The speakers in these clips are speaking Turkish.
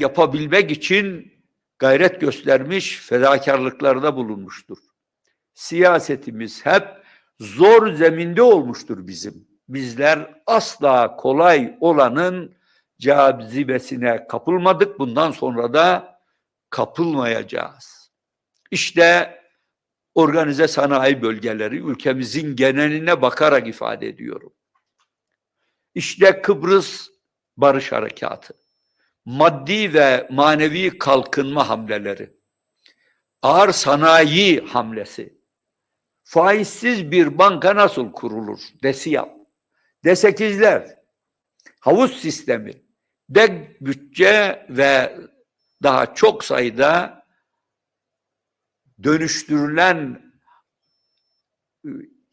yapabilmek için gayret göstermiş, fedakarlıklarda bulunmuştur. Siyasetimiz hep zor zeminde olmuştur bizim. Bizler asla kolay olanın cazibesine kapılmadık. Bundan sonra da kapılmayacağız. İşte organize sanayi bölgeleri ülkemizin geneline bakarak ifade ediyorum. İşte Kıbrıs Barış Harekatı, maddi ve manevi kalkınma hamleleri, ağır sanayi hamlesi, faizsiz bir banka nasıl kurulur? DESİAP, D8'ler, havuz sistemi, DEG bütçe ve daha çok sayıda dönüştürülen e,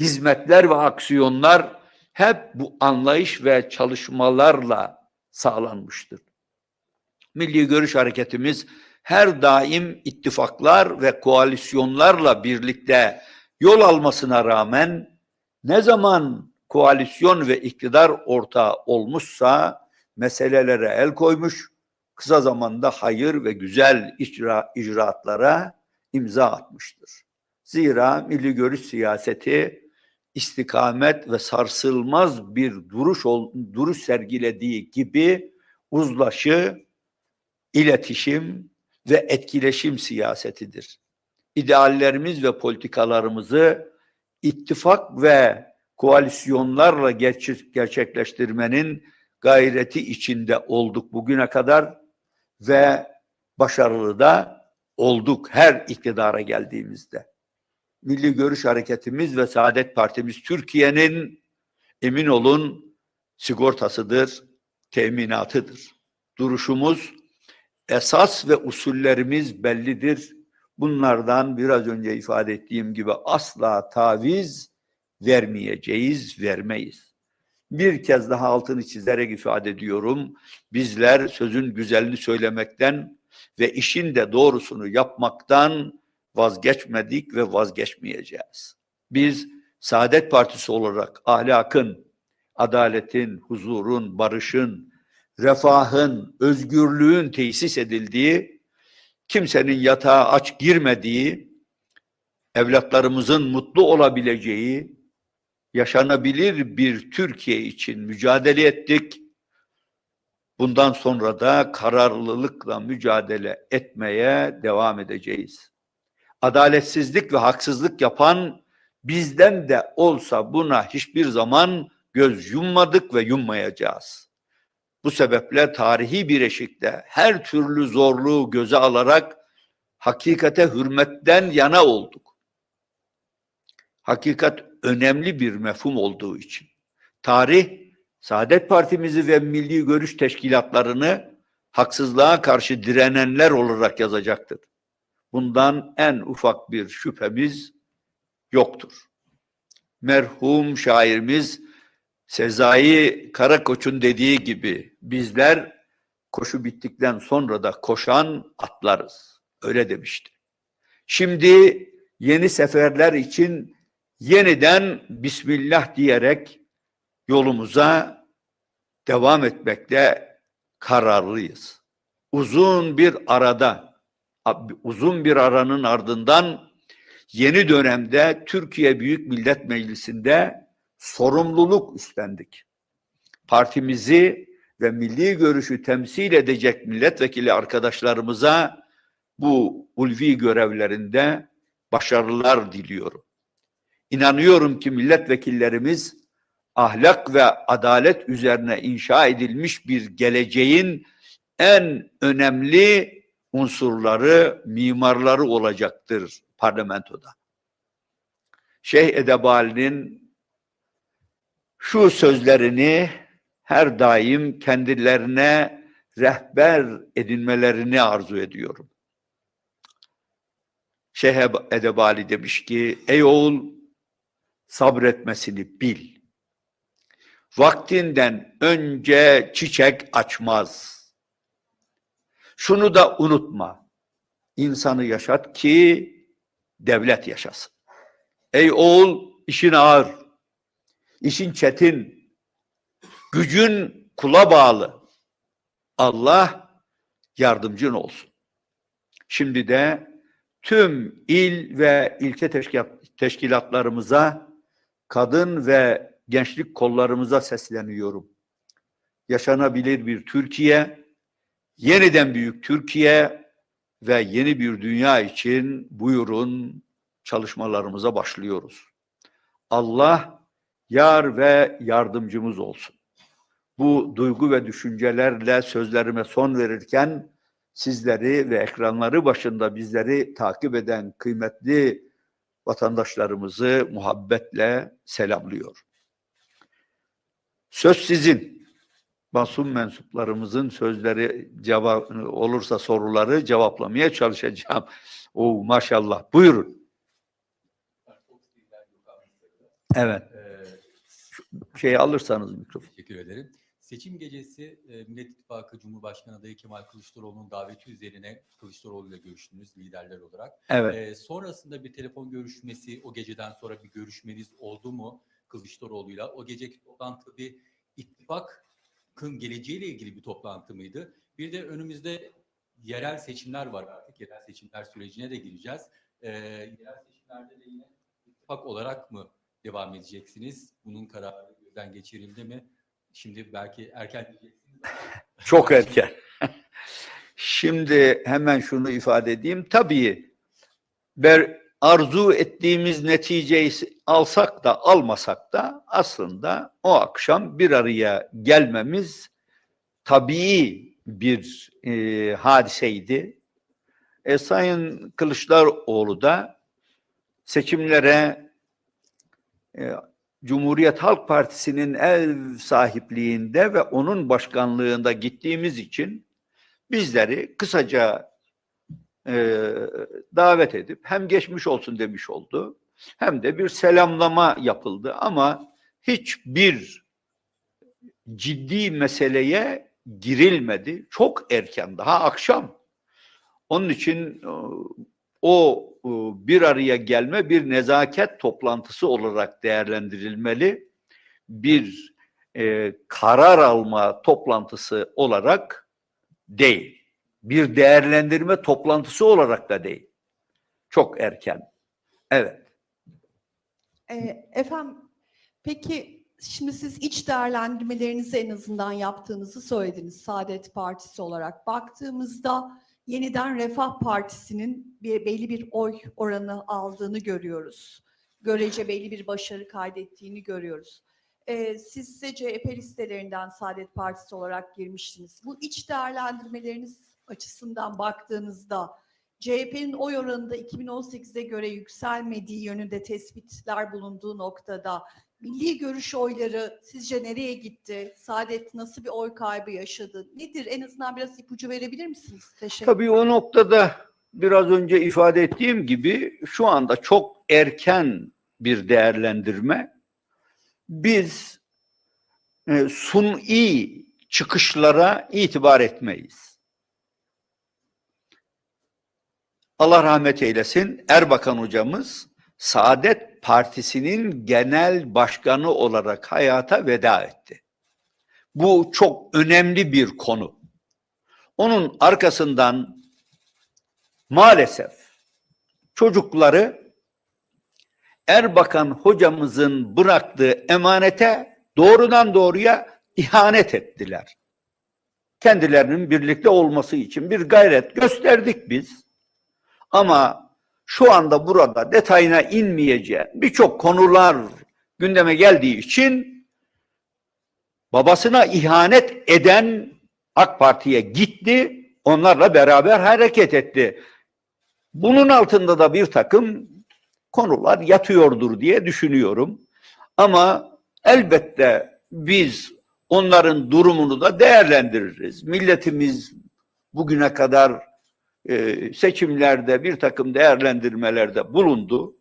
hizmetler ve aksiyonlar hep bu anlayış ve çalışmalarla sağlanmıştır. Milli Görüş Hareketimiz her daim ittifaklar ve koalisyonlarla birlikte yol almasına rağmen ne zaman koalisyon ve iktidar ortağı olmuşsa meselelere el koymuş, kısa zamanda hayır ve güzel icra, icraatlara imza atmıştır. Zira milli görüş siyaseti istikamet ve sarsılmaz bir duruş duruş sergilediği gibi uzlaşı, iletişim ve etkileşim siyasetidir. İdeallerimiz ve politikalarımızı ittifak ve koalisyonlarla gerçek, gerçekleştirmenin gayreti içinde olduk bugüne kadar ve başarılı da olduk her iktidara geldiğimizde. Milli Görüş Hareketimiz ve Saadet Partimiz Türkiye'nin emin olun sigortasıdır, teminatıdır. Duruşumuz, esas ve usullerimiz bellidir. Bunlardan biraz önce ifade ettiğim gibi asla taviz vermeyeceğiz, vermeyiz. Bir kez daha altını çizerek ifade ediyorum. Bizler sözün güzelini söylemekten ve işin de doğrusunu yapmaktan vazgeçmedik ve vazgeçmeyeceğiz. Biz Saadet Partisi olarak ahlakın, adaletin, huzurun, barışın, refahın, özgürlüğün tesis edildiği, kimsenin yatağa aç girmediği, evlatlarımızın mutlu olabileceği, yaşanabilir bir Türkiye için mücadele ettik. Bundan sonra da kararlılıkla mücadele etmeye devam edeceğiz. Adaletsizlik ve haksızlık yapan bizden de olsa buna hiçbir zaman göz yummadık ve yummayacağız. Bu sebeple tarihi bir eşikte her türlü zorluğu göze alarak hakikate hürmetten yana olduk. Hakikat önemli bir mefhum olduğu için. Tarih Saadet Partimizi ve Milli Görüş Teşkilatlarını haksızlığa karşı direnenler olarak yazacaktır. Bundan en ufak bir şüphemiz yoktur. Merhum şairimiz Sezai Karakoç'un dediği gibi bizler koşu bittikten sonra da koşan atlarız. Öyle demişti. Şimdi yeni seferler için yeniden Bismillah diyerek yolumuza devam etmekte kararlıyız. Uzun bir arada, uzun bir aranın ardından yeni dönemde Türkiye Büyük Millet Meclisi'nde sorumluluk üstlendik. Partimizi ve milli görüşü temsil edecek milletvekili arkadaşlarımıza bu ulvi görevlerinde başarılar diliyorum. İnanıyorum ki milletvekillerimiz ahlak ve adalet üzerine inşa edilmiş bir geleceğin en önemli unsurları, mimarları olacaktır parlamentoda. Şeyh Edebali'nin şu sözlerini her daim kendilerine rehber edinmelerini arzu ediyorum. Şeyh Edebali demiş ki, ey oğul sabretmesini bil. Vaktinden önce çiçek açmaz. Şunu da unutma. İnsanı yaşat ki devlet yaşasın. Ey oğul işin ağır, işin çetin, gücün kula bağlı. Allah yardımcın olsun. Şimdi de tüm il ve ilçe teşkilat- teşkilatlarımıza, kadın ve gençlik kollarımıza sesleniyorum. Yaşanabilir bir Türkiye, yeniden büyük Türkiye ve yeni bir dünya için buyurun çalışmalarımıza başlıyoruz. Allah yar ve yardımcımız olsun. Bu duygu ve düşüncelerle sözlerime son verirken sizleri ve ekranları başında bizleri takip eden kıymetli vatandaşlarımızı muhabbetle selamlıyor. Söz sizin. Basın mensuplarımızın sözleri cevap olursa soruları cevaplamaya çalışacağım. Oo maşallah. Buyurun. Evet. Ee, Şey alırsanız mikrofon. Teşekkür ederim. Seçim gecesi e, Millet İttifakı Cumhurbaşkanı adayı Kemal Kılıçdaroğlu'nun daveti üzerine Kılıçdaroğlu ile görüştünüz liderler olarak. Evet. Ee, sonrasında bir telefon görüşmesi, o geceden sonra bir görüşmeniz oldu mu Kılıçdaroğlu'yla? O geceki toplantı bir ittifakın geleceğiyle ilgili bir toplantı mıydı? Bir de önümüzde yerel seçimler var artık. Yerel seçimler sürecine de gireceğiz. Ee, yerel seçimlerde de yine ittifak olarak mı devam edeceksiniz? Bunun kararı gözden geçirildi mi? Şimdi belki erken diyeceksiniz. Çok erken. Şimdi hemen şunu ifade edeyim. Tabii ber, arzu ettiğimiz neticeyi alsak da almasak da aslında o akşam bir araya gelmemiz tabii bir e, hadiseydi. E, Sayın Kılıçdaroğlu da seçimlere e, Cumhuriyet Halk Partisi'nin ev sahipliğinde ve onun başkanlığında gittiğimiz için bizleri kısaca e, davet edip hem geçmiş olsun demiş oldu hem de bir selamlama yapıldı ama hiçbir ciddi meseleye girilmedi. Çok erken daha akşam. Onun için o e, bir araya gelme bir nezaket toplantısı olarak değerlendirilmeli. Bir e, karar alma toplantısı olarak değil. Bir değerlendirme toplantısı olarak da değil. Çok erken. Evet. Ee, Efendim, peki şimdi siz iç değerlendirmelerinizi en azından yaptığınızı söylediniz Saadet Partisi olarak. Baktığımızda yeniden Refah Partisi'nin bir, belli bir oy oranı aldığını görüyoruz. Görece belli bir başarı kaydettiğini görüyoruz. Ee, siz ise CHP listelerinden Saadet Partisi olarak girmiştiniz. Bu iç değerlendirmeleriniz açısından baktığınızda CHP'nin oy oranında 2018'e göre yükselmediği yönünde tespitler bulunduğu noktada milli görüş oyları sizce nereye gitti? Saadet nasıl bir oy kaybı yaşadı? Nedir? En azından biraz ipucu verebilir misiniz? Teşekkür Tabii o noktada biraz önce ifade ettiğim gibi şu anda çok erken bir değerlendirme. Biz e, suni çıkışlara itibar etmeyiz. Allah rahmet eylesin Erbakan hocamız Saadet Partisi'nin genel başkanı olarak hayata veda etti. Bu çok önemli bir konu. Onun arkasından maalesef çocukları Erbakan hocamızın bıraktığı emanete doğrudan doğruya ihanet ettiler. Kendilerinin birlikte olması için bir gayret gösterdik biz. Ama şu anda burada detayına inmeyeceğim birçok konular gündeme geldiği için babasına ihanet eden AK Parti'ye gitti, onlarla beraber hareket etti. Bunun altında da bir takım konular yatıyordur diye düşünüyorum. Ama elbette biz onların durumunu da değerlendiririz. Milletimiz bugüne kadar e, seçimlerde bir takım değerlendirmelerde bulundu.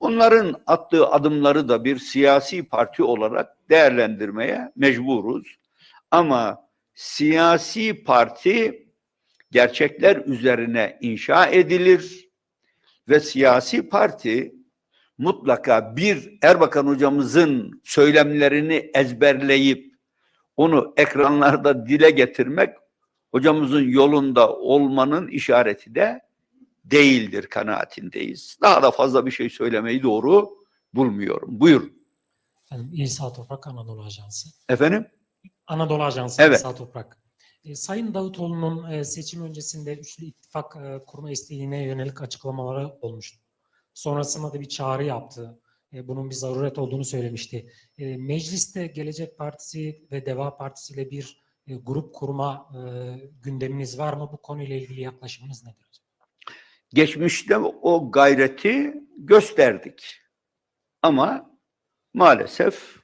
Onların attığı adımları da bir siyasi parti olarak değerlendirmeye mecburuz. Ama siyasi parti gerçekler üzerine inşa edilir ve siyasi parti mutlaka bir Erbakan hocamızın söylemlerini ezberleyip onu ekranlarda dile getirmek hocamızın yolunda olmanın işareti de değildir kanaatindeyiz. Daha da fazla bir şey söylemeyi doğru bulmuyorum. Buyurun. Efendim, İsa Toprak Anadolu Ajansı. Efendim? Anadolu Ajansı Evet. İsa Toprak. E, Sayın Davutoğlu'nun e, seçim öncesinde üçlü ittifak e, kurma isteğine yönelik açıklamaları olmuştu. Sonrasında da bir çağrı yaptı. E, bunun bir zaruret olduğunu söylemişti. E, mecliste Gelecek Partisi ve Deva Partisi ile bir e, grup kurma e, gündeminiz var mı? Bu konuyla ilgili yaklaşımınız nedir? Geçmişte o gayreti gösterdik. Ama maalesef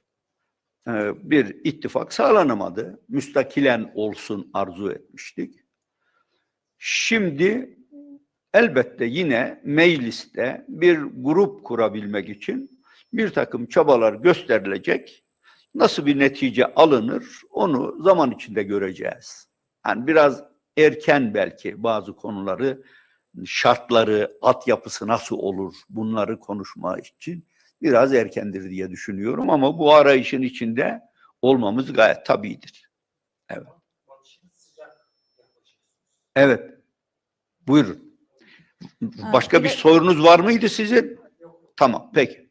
e, bir ittifak sağlanamadı. Müstakilen olsun arzu etmiştik. Şimdi elbette yine mecliste bir grup kurabilmek için bir takım çabalar gösterilecek. Nasıl bir netice alınır onu zaman içinde göreceğiz. Yani biraz erken belki bazı konuları şartları, altyapısı nasıl olur bunları konuşma için biraz erkendir diye düşünüyorum ama bu arayışın içinde olmamız gayet tabidir. Evet. Evet. Buyurun. Başka bir sorunuz var mıydı sizin? Tamam, peki.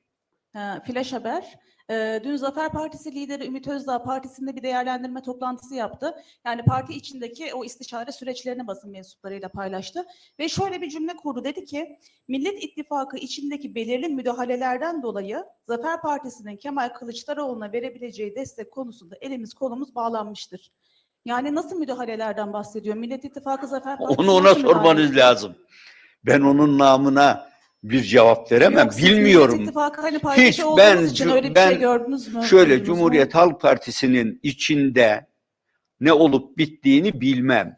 Ha, Flash haber. Ee, dün Zafer Partisi lideri Ümit Özdağ partisinde bir değerlendirme toplantısı yaptı. Yani parti içindeki o istişare süreçlerini basın mensuplarıyla paylaştı. Ve şöyle bir cümle kurdu. Dedi ki Millet İttifakı içindeki belirli müdahalelerden dolayı Zafer Partisi'nin Kemal Kılıçdaroğlu'na verebileceği destek konusunda elimiz kolumuz bağlanmıştır. Yani nasıl müdahalelerden bahsediyor? Millet İttifakı Zafer Partisi Onu ona sormanız lazım. Ben onun namına bir cevap veremem. Yok, Bilmiyorum. Hani Hiç ben için öyle ben şey gördünüz mü? Şöyle mu? Cumhuriyet Halk Partisi'nin içinde ne olup bittiğini bilmem.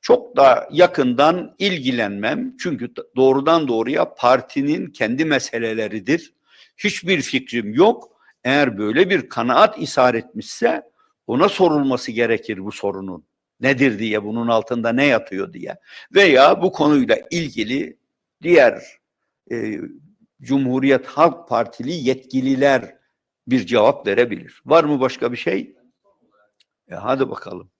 Çok da yakından ilgilenmem. Çünkü doğrudan doğruya partinin kendi meseleleridir. Hiçbir fikrim yok. Eğer böyle bir kanaat ishar etmişse ona sorulması gerekir bu sorunun. Nedir diye, bunun altında ne yatıyor diye. Veya bu konuyla ilgili diğer e, Cumhuriyet Halk Partili yetkililer bir cevap verebilir. Var mı başka bir şey? E hadi bakalım.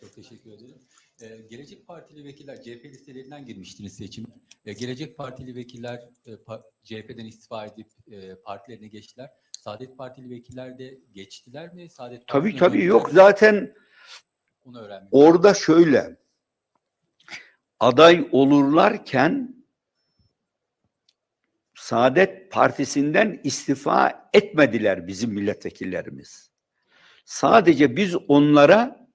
Çok teşekkür ederim. Ee, Gelecek Partili vekiller CHP listelerinden girmiştiniz seçim. Ee, Gelecek Partili vekiller e, pa- CHP'den istifa edip e, partilerine geçtiler. Saadet Partili vekiller de geçtiler mi? Saadet Tabii Partisi'ne tabii döndüler yok. Zaten Onu öğrenmek. orada şöyle aday olurlarken Saadet Partisi'nden istifa etmediler bizim milletvekillerimiz. Sadece biz onlara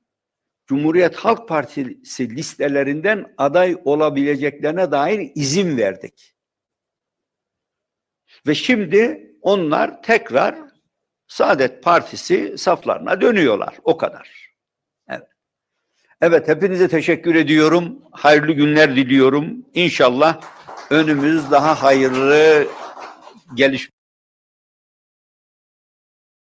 Cumhuriyet Halk Partisi listelerinden aday olabileceklerine dair izin verdik. Ve şimdi onlar tekrar Saadet Partisi saflarına dönüyorlar. O kadar. Evet. Hepinize teşekkür ediyorum. Hayırlı günler diliyorum. İnşallah önümüz daha hayırlı geliş